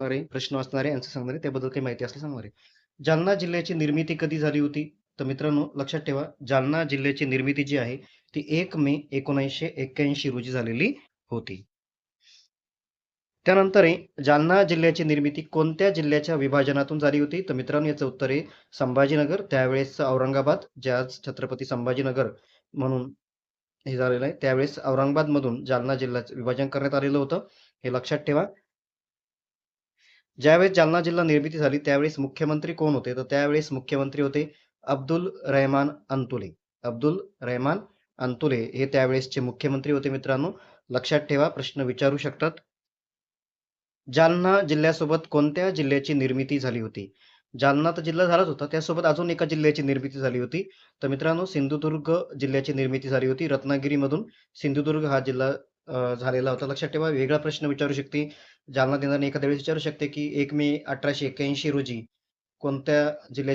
सांगणार प्रश्न वाचणार आन्सर त्याबद्दल काही माहिती असल्यास सांगणारे जालना जिल्ह्याची निर्मिती कधी झाली होती? तर मित्रांनो लक्षात ठेवा, जालना जिल्ह्याची निर्मिती जी आहे, ती एक मे 1981 रोजी झालेली होती. त्यानंतर आहे, जालना जिल्ह्याची निर्मिती कोणत्या जिल्ह्याच्या विभाजनातून झाली होती? तर मित्रांनो याचं उत्तर आहे संभाजीनगर, त्यावेळेस औरंगाबाद, जे आज छत्रपती संभाजीनगर म्हणून हे झालेलं आहे. त्यावेळेस औरंगाबादमधून जालना जिल्ह्याचं विभाजन करण्यात आलेलं होतं. हे लक्षात ठेवा. ज्यावेळेस जालना जिल्हा निर्मिती झाली, त्यावेळेस मुख्यमंत्री कोण होते? तर त्यावेळेस मुख्यमंत्री होते अब्दुल रहमान अंतुले. अब्दुल रहमान अंतुले हे त्यावेळेसचे मुख्यमंत्री होते मित्रांनो. लक्षात ठेवा, प्रश्न विचारू शकतात. जालना जिल्ह्यासोबत कोणत्या जिल्ह्याची निर्मिती झाली होती? जालना तर जिल्हा झालाच होता, त्यासोबत अजून एका जिल्ह्याची निर्मिती झाली होती. तर मित्रांनो सिंधुदुर्ग जिल्ह्याची निर्मिती झाली होती. रत्नागिरीमधून सिंधुदुर्ग हा जिल्हा झालेला होता. लक्षात ठेवा, वेगळा प्रश्न विचारू शकते. जालना देणारी एखाद्या वेळेस विचारू शकते, की एक मे 1881 रोजी कोणत्या जिल्ह्याची